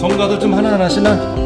성가도 좀 하나하나 하시나?